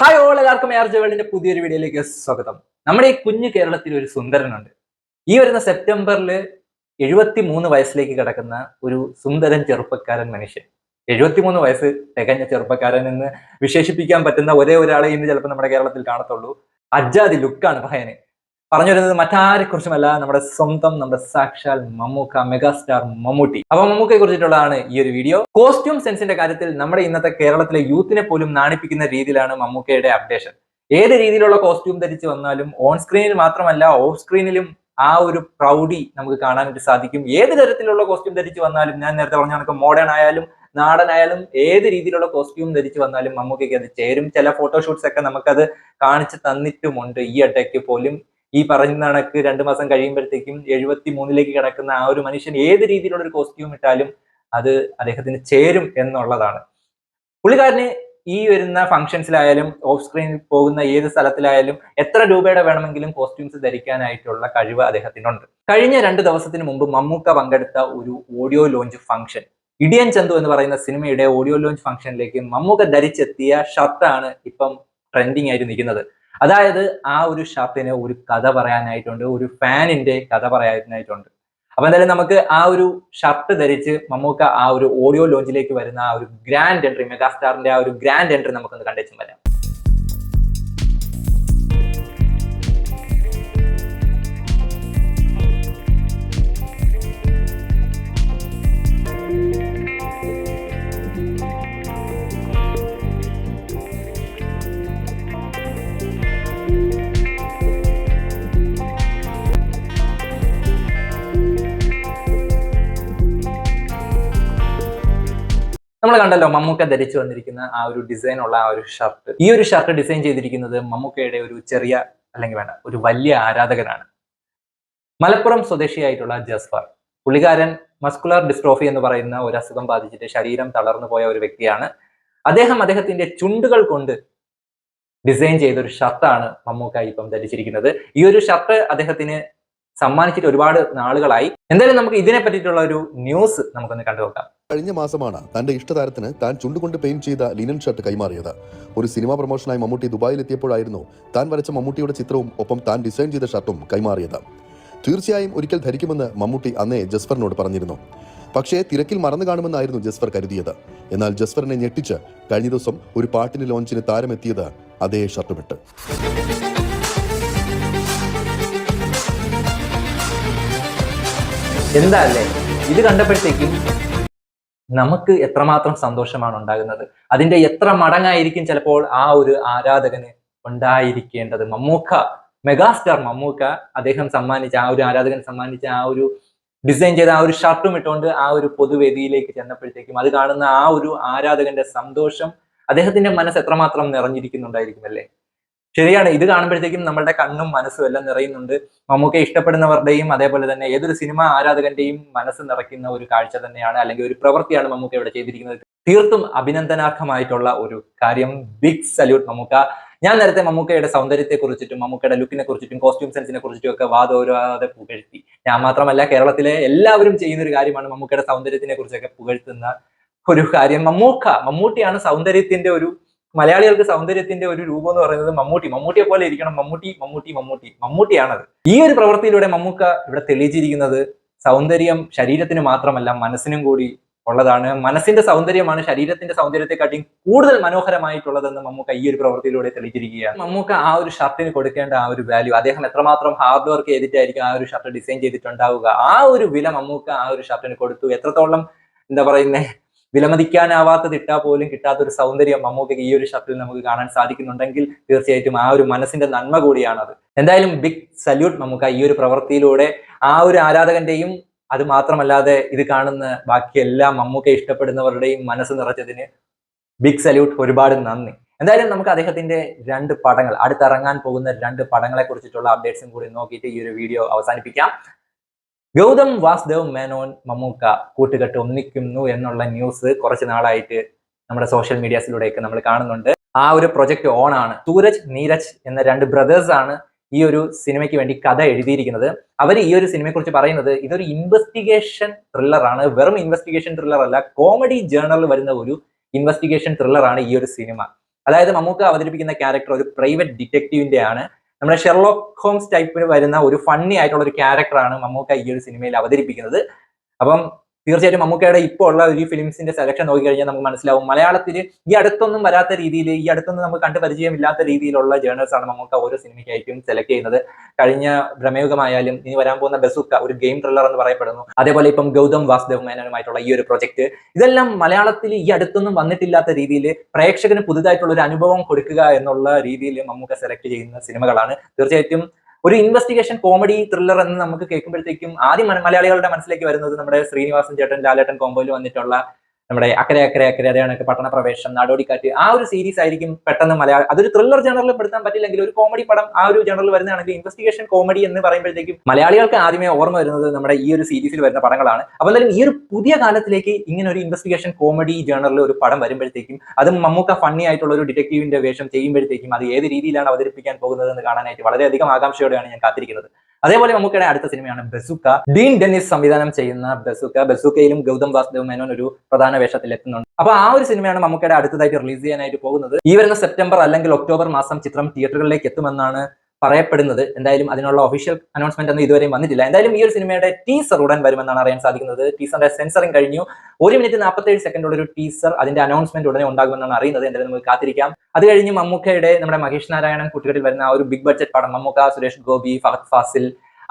Hi all എല്ലാവർക്കും air വേൾഡിന്റെ പുതിയൊരു വീഡിയോയിലേക്ക് സ്വാഗതം. നമ്മുടെ ഈ കുഞ്ഞു കേരളത്തിൽ ഒരു സുന്ദരനുണ്ട്. ഈ വരുന്ന സെപ്റ്റംബറിൽ എഴുപത്തി മൂന്ന് വയസ്സിലേക്ക് കിടക്കുന്ന ഒരു സുന്ദരൻ ചെറുപ്പക്കാരൻ മനുഷ്യൻ. എഴുപത്തിമൂന്ന് വയസ്സ് തികഞ്ഞ ചെറുപ്പക്കാരൻ എന്ന് വിശേഷിപ്പിക്കാൻ പറ്റുന്ന ഒരേ ഒരാളെ ഇന്ന് ചിലപ്പോൾ നമ്മുടെ കേരളത്തിൽ കാണത്തുള്ളൂ. അജാതി ലുക്കാണ് പഹയന് പറഞ്ഞു വരുന്നത് മറ്റാരെ കുറിച്ചുമല്ല നമ്മുടെ സ്വന്തം നമ്മുടെ സാക്ഷാൽ മമ്മൂക്ക മെഗാസ്റ്റാർ മമ്മൂട്ടി. അപ്പൊ മമ്മൂക്കയെ കുറിച്ചിട്ടുള്ളതാണ് ഈ ഒരു വീഡിയോ. കോസ്റ്റ്യൂം സെൻസിന്റെ കാര്യത്തിൽ നമ്മുടെ ഇന്നത്തെ കേരളത്തിലെ യൂത്തിനെ പോലും നാണിപ്പിക്കുന്ന രീതിയിലാണ് മമ്മൂക്കയുടെ അപ്ഡേഷൻ ഏത് രീതിയിലുള്ള കോസ്റ്റ്യൂം ധരിച്ച് വന്നാലും ഓൺ സ്ക്രീനിൽ മാത്രമല്ല ഓഫ് സ്ക്രീനിലും ആ ഒരു പ്രൗഡി നമുക്ക് കാണാനായിട്ട് സാധിക്കും. ഏത് തരത്തിലുള്ള കോസ്റ്റ്യൂം ധരിച്ച് വന്നാലും ഞാൻ നേരത്തെ പറഞ്ഞ കണക്ക് മോഡേൺ ആയാലും നാടനായാലും ഏത് രീതിയിലുള്ള കോസ്റ്റ്യൂം ധരിച്ച് വന്നാലും മമ്മൂക്കയ്ക്ക് അത് ചേരും. ചില ഫോട്ടോഷൂട്ട്സ് ഒക്കെ നമുക്കത് കാണിച്ചു തന്നിട്ടുമുണ്ട്. ഈ അട്ടയ്ക്ക് പോലും ഈ പറയുന്ന കണക്ക് രണ്ടു മാസം കഴിയുമ്പോഴത്തേക്കും എഴുപത്തി മൂന്നിലേക്ക് കിടക്കുന്ന ആ ഒരു മനുഷ്യൻ ഏത് രീതിയിലുള്ള ഒരു കോസ്റ്റ്യൂം ഇട്ടാലും അത് അദ്ദേഹത്തിന് ചേരും എന്നുള്ളതാണ്. പുള്ളിക്കാരന് ഈ വരുന്ന ഫംഗ്ഷൻസിലായാലും ഓഫ് സ്ക്രീനിൽ പോകുന്ന ഏത് സ്ഥലത്തിലായാലും എത്ര രൂപയുടെ വേണമെങ്കിലും കോസ്റ്റ്യൂംസ് ധരിക്കാനായിട്ടുള്ള കഴിവ് അദ്ദേഹത്തിനുണ്ട്. കഴിഞ്ഞ രണ്ട് ദിവസത്തിന് മുമ്പ് മമ്മൂക്ക പങ്കെടുത്ത ഒരു audio launch function Idiyan Chandhu എന്ന് പറയുന്ന സിനിമയുടെ ഓഡിയോ ലോഞ്ച് ഫംഗ്ഷനിലേക്ക് മമ്മൂക്ക ധരിച്ചെത്തിയ ഷർട്ടാണ് ഇപ്പം ട്രെൻഡിങ് ആയിട്ട് നിൽക്കുന്നത്. അതായത് ആ ഒരു ഷർട്ടിന് ഒരു കഥ പറയാനായിട്ടുണ്ട് ഒരു ഫാനിന്റെ കഥ പറയാനായിട്ടുണ്ട്. അപ്പൊ എന്തായാലും നമുക്ക് ആ ഒരു ഷർട്ട് ധരിച്ച് മമ്മൂക്ക ആ ഒരു ഓഡിയോ ലോഞ്ചിലേക്ക് വരുന്ന ആ ഒരു ഗ്രാൻഡ് എൻട്രി മെഗാസ്റ്റാറിന്റെ ആ ഒരു ഗ്രാൻഡ് എൻട്രി നമുക്കൊന്ന് കണ്ടെച്ചും വരാം. നമ്മൾ കണ്ടല്ലോ മമ്മൂക്ക ധരിച്ചു വന്നിരിക്കുന്ന ആ ഒരു ഡിസൈൻ ഉള്ള ആ ഒരു ഷർട്ട് ഈ ഒരു ഷർട്ട് ഡിസൈൻ ചെയ്തിരിക്കുന്നത് മമ്മൂക്കയുടെ ഒരു ചെറിയ അല്ലെങ്കിൽ വേണ്ട ഒരു വലിയ ആരാധകനാണ്. മലപ്പുറം സ്വദേശിയായിട്ടുള്ള ജസ്ഫർ. പുള്ളിക്കാരൻ മസ്കുലർ ഡിസ്ട്രോഫി എന്ന് പറയുന്ന ഒരു അസുഖം ബാധിച്ചിട്ട് ശരീരം തളർന്നു പോയ ഒരു വ്യക്തിയാണ്. അദ്ദേഹം അദ്ദേഹത്തിന്റെ ചുണ്ടുകൾ കൊണ്ട് ഡിസൈൻ ചെയ്ത ഒരു ഷർട്ടാണ് മമ്മൂക്ക ഇപ്പം ധരിച്ചിരിക്കുന്നത്. ഈ ഒരു ഷർട്ട് അദ്ദേഹത്തിന് സമ്മാനിച്ചിട്ട് ഒരുപാട് നാളുകളായി. എന്തായാലും നമുക്ക് ഇതിനെ പറ്റിയിട്ടുള്ള ഒരു ന്യൂസ് നമുക്കൊന്ന് കണ്ടു നോക്കാം. കഴിഞ്ഞ മാസമാണ് തന്റെ ഇഷ്ടതാരത്തിന് താൻ ചുണ്ടുകൊണ്ട് പെയിന്റ് ചെയ്ത ലിനൻ ഷർട്ട് കൈമാറിയത്. ഒരു സിനിമാ പ്രൊമോഷനായി മമ്മൂട്ടി ദുബായിലെത്തിയപ്പോഴായിരുന്നു താൻ വരച്ച മമ്മൂട്ടിയുടെ ചിത്രവും ഒപ്പം താൻ ഡിസൈൻ ചെയ്ത ഷർട്ടും കൈമാറിയത്. തീർച്ചയായും ഒരിക്കൽ ധരിക്കുമെന്ന് മമ്മൂട്ടി അന്നേ ജസ്ഫറിനോട് പറഞ്ഞിരുന്നു. പക്ഷേ തിരക്കിൽ മറന്നു കാണുമെന്നായിരുന്നു ജസ്ഫർ കരുതിയത്. എന്നാൽ ജസ്ഫറിനെ ഞെട്ടിച്ച് കഴിഞ്ഞ ദിവസം ഒരു പാട്ടിന് ലോഞ്ചിന് താരമെത്തിയത് അതേ ഷർട്ടുമിട്ട് എന്താ അല്ലേ ഇത് കണ്ടപ്പോഴത്തേക്കും നമുക്ക് എത്രമാത്രം സന്തോഷമാണ് ഉണ്ടാകുന്നത്. അതിന്റെ എത്ര മടങ്ങായിരിക്കും ചിലപ്പോൾ ആ ഒരു ആരാധകന് ഉണ്ടായിരിക്കേണ്ടത്. മമ്മൂക്ക മെഗാസ്റ്റാർ മമ്മൂക്ക അദ്ദേഹം സമ്മാനിച്ച ആ ഒരു ആരാധകൻ സമ്മാനിച്ച ആ ഒരു ഡിസൈൻ ചെയ്ത ആ ഒരു ഷർട്ടും ഇട്ടുകൊണ്ട് ആ ഒരു പൊതുവേദിയിലേക്ക് ചെന്നപ്പോഴത്തേക്കും അത് കാണുന്ന ആ ഒരു ആരാധകന്റെ സന്തോഷം അദ്ദേഹത്തിന്റെ മനസ്സ് എത്രമാത്രം നിറഞ്ഞിരിക്കുന്നുണ്ടായിരിക്കും അല്ലേ? ശരിയാണ് ഇത് കാണുമ്പോഴത്തേക്കും നമ്മളുടെ കണ്ണും മനസ്സും എല്ലാം നിറയുന്നുണ്ട്. മമ്മൂക്കെ ഇഷ്ടപ്പെടുന്നവരുടെയും അതേപോലെ തന്നെ ഏതൊരു സിനിമ ആരാധകന്റെയും മനസ്സ് നിറയ്ക്കുന്ന ഒരു കാഴ്ച തന്നെയാണ് അല്ലെങ്കിൽ ഒരു പ്രവൃത്തിയാണ് മമ്മൂക്ക ഇവിടെ ചെയ്തിരിക്കുന്നത്. തീർത്തും അഭിനന്ദനാർഹമായിട്ടുള്ള ഒരു കാര്യം. Big salute Mammukka. ഞാൻ നേരത്തെ മമ്മൂക്കയുടെ സൗന്ദര്യത്തെ കുറിച്ചിട്ടും മമ്മൂക്കയുടെ ലുക്കിനെ കുറിച്ചിട്ടും കോസ്റ്റ്യൂം സെൻസിനെ കുറിച്ചിട്ടും ഒക്കെ വാദോരാതെ പുകഴ്ത്തി. ഞാൻ മാത്രമല്ല കേരളത്തിലെ എല്ലാവരും ചെയ്യുന്ന ഒരു കാര്യമാണ് മമ്മൂക്കയുടെ സൗന്ദര്യത്തിനെ കുറിച്ചൊക്കെ പുകഴ്ത്തുന്ന ഒരു കാര്യം. മമ്മൂക്ക മമ്മൂട്ടിയാണ് സൗന്ദര്യത്തിന്റെ ഒരു മലയാളികൾക്ക് സൗന്ദര്യത്തിന്റെ ഒരു രൂപം എന്ന് പറയുന്നത് മമ്മൂട്ടി. മമ്മൂട്ടിയെ പോലെ ഇരിക്കണം. മമ്മൂട്ടി മമ്മൂട്ടി മമ്മൂട്ടി. മമ്മൂട്ടിയാണത്. ഈ ഒരു പ്രവൃത്തിയിലൂടെ മമ്മൂക്ക ഇവിടെ തെളിയിച്ചിരിക്കുന്നത് സൗന്ദര്യം ശരീരത്തിന് മാത്രമല്ല മനസ്സിനും കൂടി ഉള്ളതാണ്. മനസ്സിന്റെ സൗന്ദര്യമാണ് ശരീരത്തിന്റെ സൗന്ദര്യത്തെക്കാട്ടിയും കൂടുതൽ മനോഹരമായിട്ടുള്ളതെന്ന് മമ്മൂക്ക ഈ ഒരു പ്രവൃത്തിയിലൂടെ തെളിയിച്ചിരിക്കുകയാണ്. മമ്മൂക്ക ആ ഒരു ഷർട്ടിന് കൊടുക്കേണ്ട ആ ഒരു വാല്യൂ അദ്ദേഹം എത്രമാത്രം ഹാർഡ് വർക്ക് ചെയ്തിട്ടായിരിക്കും ആ ഒരു ഷർട്ട് ഡിസൈൻ ചെയ്തിട്ടുണ്ടാവുക. ആ ഒരു വില മമ്മൂക്ക ആ ഒരു ഷർട്ടിന് കൊടുത്തു. എത്രത്തോളം എന്താ പറയുന്നേ വിലമതിക്കാനാവാത്തത് ഇട്ടാൽ പോലും കിട്ടാത്ത ഒരു സൗന്ദര്യം മമ്മൂക്കയ്ക്ക് ഈ ഒരു ഷർട്ടിൽ നമുക്ക് കാണാൻ സാധിക്കുന്നുണ്ടെങ്കിൽ തീർച്ചയായിട്ടും ആ ഒരു മനസ്സിന്റെ നന്മ കൂടിയാണത്. എന്തായാലും ബിഗ് സല്യൂട്ട് മമ്മൂക്ക ഈ ഒരു പ്രവൃത്തിയിലൂടെ. ആ ഒരു ആരാധകന്റെയും അത് മാത്രമല്ലാതെ ഇത് കാണുന്ന ബാക്കി എല്ലാ മമ്മൂക്ക ഇഷ്ടപ്പെടുന്നവരുടെയും മനസ്സ് നിറച്ചതിന് ബിഗ് സല്യൂട്ട് ഒരുപാട് നന്ദി. എന്തായാലും നമുക്ക് അദ്ദേഹത്തിന്റെ രണ്ട് പടങ്ങൾ അടുത്തിറങ്ങാൻ പോകുന്ന രണ്ട് പടങ്ങളെ കുറിച്ചിട്ടുള്ള അപ്ഡേറ്റ്സും കൂടി നോക്കിയിട്ട് ഈ ഒരു വീഡിയോ അവസാനിപ്പിക്കാം. ഗൗതം വാസുദേവ് മേനോൻ മമ്മൂക്ക കൂട്ടുകെട്ട് ഒന്നിക്കുന്നു എന്നുള്ള ന്യൂസ് കുറച്ച് നാളായിട്ട് നമ്മുടെ സോഷ്യൽ മീഡിയാസിലൂടെയൊക്കെ നമ്മൾ കാണുന്നുണ്ട്. ആ ഒരു പ്രൊജക്ട് ഓൺ ആണ്. സൂരജ് നീരജ് എന്ന രണ്ട് ബ്രദേഴ്സ് ആണ് ഈ ഒരു സിനിമയ്ക്ക് വേണ്ടി കഥ എഴുതിയിരിക്കുന്നത്. അവർ ഈ ഒരു സിനിമയെ കുറിച്ച് പറയുന്നത് ഇതൊരു ഇൻവെസ്റ്റിഗേഷൻ ത്രില്ലർ ആണ്. വെറും ഇൻവെസ്റ്റിഗേഷൻ ത്രില്ലർ അല്ല കോമഡി ജേണറിൽ വരുന്ന ഒരു ഇൻവെസ്റ്റിഗേഷൻ ത്രില്ലർ ആണ് ഈ ഒരു സിനിമ അതായത് മമ്മൂക്ക അവതരിപ്പിക്കുന്ന ക്യാരക്ടർ ഒരു പ്രൈവറ്റ് ഡിറ്റക്റ്റീവിന്റെ ആണ്. നമ്മുടെ ഷെർലോക്ക് ഹോംസ് ടൈപ്പിൽ വരുന്ന ഒരു ഫണ്ണി ആയിട്ടുള്ള ഒരു ക്യാരക്ടറാണ് മമ്മൂക്ക ഈ ഒരു സിനിമയിൽ അവതരിപ്പിക്കുന്നത്. അപ്പം തീർച്ചയായിട്ടും മമ്മൂക്കയുടെ ഇപ്പോൾ ഉള്ള ഒരു ഫിലിംസിന്റെ സെലക്ഷൻ നോക്കിക്കഴിഞ്ഞാൽ നമുക്ക് മനസ്സിലാവും. മലയാളത്തിൽ ഈ അടുത്തൊന്നും വരാത്ത രീതിയിൽ ഈ അടുത്തൊന്നും നമുക്ക് കണ്ടു പരിചയമില്ലാത്ത രീതിയിലുള്ള ജേണൽസ് ആണ് മമ്മൂക്ക ഓരോ സിനിമയ്ക്കായിരിക്കും സെലക്ട് ചെയ്യുന്നത്. കഴിഞ്ഞ ഭ്രമയുഗമായാലും ഇനി വരാൻ പോകുന്ന ബസുക്ക ഒരു ഗെയിം ത്രില്ലർ എന്ന് പറയപ്പെടുന്നു. അതേപോലെ ഇപ്പം ഗൗതം വാസുദേവ് മേനനുമായിട്ടുള്ള ഈ ഒരു പ്രൊജക്ട് ഇതെല്ലാം മലയാളത്തിൽ ഈ അടുത്തൊന്നും വന്നിട്ടില്ലാത്ത രീതിയിൽ പ്രേക്ഷകന് പുതുതായിട്ടുള്ള ഒരു അനുഭവം കൊടുക്കുക എന്നുള്ള രീതിയിൽ മമ്മൂക്ക സെലക്ട് ചെയ്യുന്ന സിനിമകളാണ് തീർച്ചയായിട്ടും ഒരു ഇൻവെസ്റ്റിഗേഷൻ കോമഡി ത്രില്ലർ എന്ന് നമുക്ക് കേൾക്കുമ്പോഴത്തേക്കും ആദ്യം മലയാളികളുടെ മനസ്സിലേക്ക് വരുന്നത് നമ്മുടെ ശ്രീനിവാസൻ ചേട്ടൻ ലാലേട്ടൻ കോമ്പോയിൽ വന്നിട്ടുള്ള നമ്മുടെ അക്കരെ അക്കരെ അക്കരെ അതേണക്ക് പട്ടണ പ്രവേശം നാടോടിക്കാറ്റ് ആ ഒരു സീരീസ് ആയിരിക്കും പെട്ടെന്ന് മലയാളം അതൊരു ത്രില്ലർ ജനറിൽ പെടുത്താൻ പറ്റില്ലെങ്കിൽ ഒരു കോമഡി പടം ആ ഒരു ജനറിൽ വരുന്നതാണെങ്കിൽ ഇൻവെസ്റ്റിഗേഷൻ കോമഡി എന്ന് പറയുമ്പോഴത്തേക്കും മലയാളികൾക്ക് ആദ്യമേ ഓർമ്മ വരുന്നത് നമ്മുടെ ഈ ഒരു സീരീസിൽ വരുന്ന പടങ്ങളാണ്. അപ്പോൾ എന്തായാലും ഈ ഒരു പുതിയ കാലത്തിലേക്ക് ഇങ്ങനെ ഒരു ഇൻവെസ്റ്റിഗേഷൻ കോമഡി ജേണറിൽ ഒരു പടം വരുമ്പോഴത്തേക്കും അതും മമ്മൂക്ക ഫണ്ണി ആയിട്ടുള്ള ഒരു ഡിറ്റക്റ്റീവിന്റെ വേഷം ചെയ്യുമ്പോഴത്തേക്കും അത് ഏത് രീതിയിലാണ് അവതരിപ്പിക്കാൻ പോകുന്നത് എന്ന് കാണാനായിട്ട് വളരെയധികം ആകാംക്ഷയോടെയാണ് ഞാൻ കാത്തിരിക്കുന്നത്. അതേപോലെ നമുക്ക് അടുത്ത സിനിമയാണ് ബസുക്ക. ഡീൻ ഡെന്നിസ് സംവിധാനം ചെയ്യുന്ന ബസുക്ക. ബസുക്കയിലും ഗൗതം വാസുദേവ് മേനോൻ ഒരു പ്രധാന വേഷത്തിൽ എത്തുന്നുണ്ട്. അപ്പൊ ആ ഒരു സിനിമയാണ് നമുക്കിടെ അടുത്തതായിട്ട് റിലീസ് ചെയ്യാനായിട്ട് പോകുന്നത്. ഈ വരുന്ന സെപ്റ്റംബർ അല്ലെങ്കിൽ ഒക്ടോബർ മാസം ചിത്രം തിയേറ്ററുകളിലേക്ക് എത്തുമെന്നാണ് പറയപ്പെടുന്നത്. എന്തായാലും അതിനുള്ള ഒഫീഷ്യൽ അനൗൺസ്മെന്റ് ഒന്നും ഇതുവരെയും വന്നിട്ടില്ല. എന്തായാലും ഈ ഒരു സിനിമയുടെ ടീസർ ഉടൻ വരുമെന്നാണ് അറിയാൻ സാധിക്കുന്നത്. ടീസറിന്റെ സെൻസറിങ് കഴിഞ്ഞു. ഒരു മിനിറ്റ് നാൽപ്പത്തേഴ് സെക്കൻഡുള്ള ഒരു ടീസർ അതിന്റെ അനൗൺസ്മെന്റ് ഉടനെ ഉണ്ടാകുമെന്നാണ് അറിയുന്നത്. എന്തായാലും നമുക്ക് കാത്തിരിക്കാം. അത് കഴിഞ്ഞ് മമ്മൂക്കയുടെ നമ്മുടെ മഹേഷ് നാരായണൻ കുട്ടികളിൽ വരുന്ന ആ ഒരു ബിഗ് ബഡ്ജറ്റ് പടം മമ്മൂക്ക സുരേഷ് ഗോപി ഫഹദ് ഫാസിൽ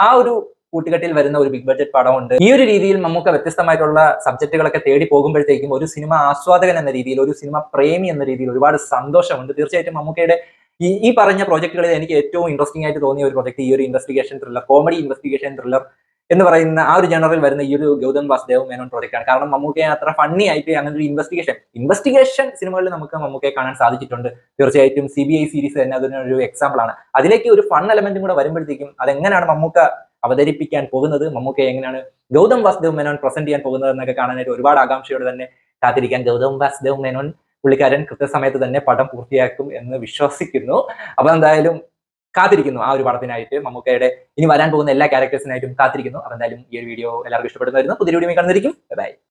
ആ ഒരു കൂട്ടുകെട്ടിൽ വരുന്ന ഒരു ബിഗ് ബഡ്ജറ്റ് പടമുണ്ട്. ഈ ഒരു രീതിയിൽ നമുക്ക് വ്യത്യസ്തമായിട്ടുള്ള സബ്ജക്റ്റുകളൊക്കെ തേടി പോകുമ്പോഴത്തേക്കും ഒരു സിനിമ ആസ്വാദകൻ എന്ന രീതിയിൽ ഒരു സിനിമ പ്രേമി എന്ന രീതിയിൽ ഒരുപാട് സന്തോഷമുണ്ട്. തീർച്ചയായിട്ടും മമ്മൂക്കയുടെ ഈ ഈ പറഞ്ഞ പ്രോജക്റ്റുകളിൽ എനിക്ക് ഏറ്റവും ഇൻട്രസ്റ്റിംഗ് ആയിട്ട് തോന്നിയ ഒരു പ്രോജക്റ്റ് ഈ ഒരു investigation thriller comedy investigation thriller എന്ന് പറയുന്ന ആ ഒരു ജനറിൽ വരുന്ന ഈ ഒരു ഗൗതം വാസുദേവ് മേനോൻ പ്രോജക്റ്റ് ആണ്. കാരണം മമ്മൂക്കയെ അത്ര ഫണ്ണി ആയിട്ട് അങ്ങനെ ഒരു ഇൻവെസ്റ്റിഗേഷൻ ഇൻവെസ്റ്റിഗേഷൻ സിനിമകളിൽ നമുക്ക് മമ്മൂക്കയെ കാണാൻ സാധിച്ചിട്ടുണ്ട്. തീർച്ചയായിട്ടും സി ബി ഐ സീരീസ് തന്നെ അതിനൊരു എക്സാമ്പിൾ ആണ്. അതിലേക്ക് ഒരു ഫൺ എലമെന്റും കൂടെ വരുമ്പോഴത്തേക്കും അതെങ്ങനെയാണ് മമ്മൂക്ക അവതരിപ്പിക്കാൻ പോകുന്നത്? മമ്മൂക്കയെ എങ്ങനെയാണ് ഗൗതം വാസുദേവ് മേനോൻ പ്രസന്റ് ചെയ്യാൻ പോകുന്നത് എന്നൊക്കെ കാണാനായിട്ട് ഒരുപാട് ആകാംക്ഷയോടെ തന്നെ കാത്തിരിക്കാൻ ഗൗതം വാസുദേവ് മേനോൻ പുള്ളിക്കാരൻ കൃത്യസമയത്ത് തന്നെ പടം പൂർത്തിയാക്കും എന്ന് വിശ്വസിക്കുന്നു. അപ്പൊ എന്തായാലും കാത്തിരിക്കുന്നു ആ ഒരു പടത്തിനായിട്ട് മമ്മൂക്കയുടെ ഇനി വരാൻ പോകുന്ന എല്ലാ ക്യാരക്ടേഴ്സിനായിട്ടും കാത്തിരിക്കുന്നു. അപ്പൊ എന്തായാലും ഈ ഒരു വീഡിയോ എല്ലാവർക്കും ഇഷ്ടപ്പെടുന്നതായിരുന്നു പുതിയ വീഡിയോ കാണുന്നതായിരിക്കും ബൈ